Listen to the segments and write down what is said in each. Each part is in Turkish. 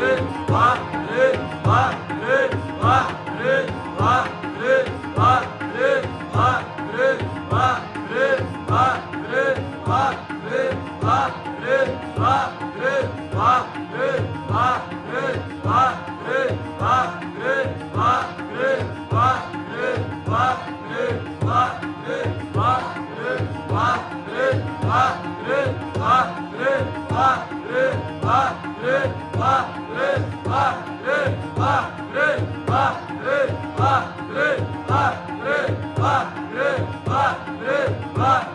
Bahri, Bahri, Bahri, Bahri, Bahri. Bahri, Bahri, Bahri, Bahri, Bahri, Bahri.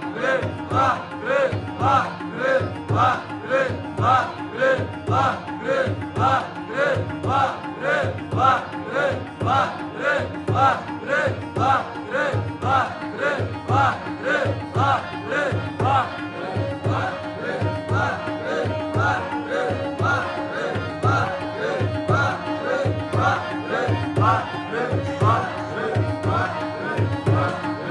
Amen.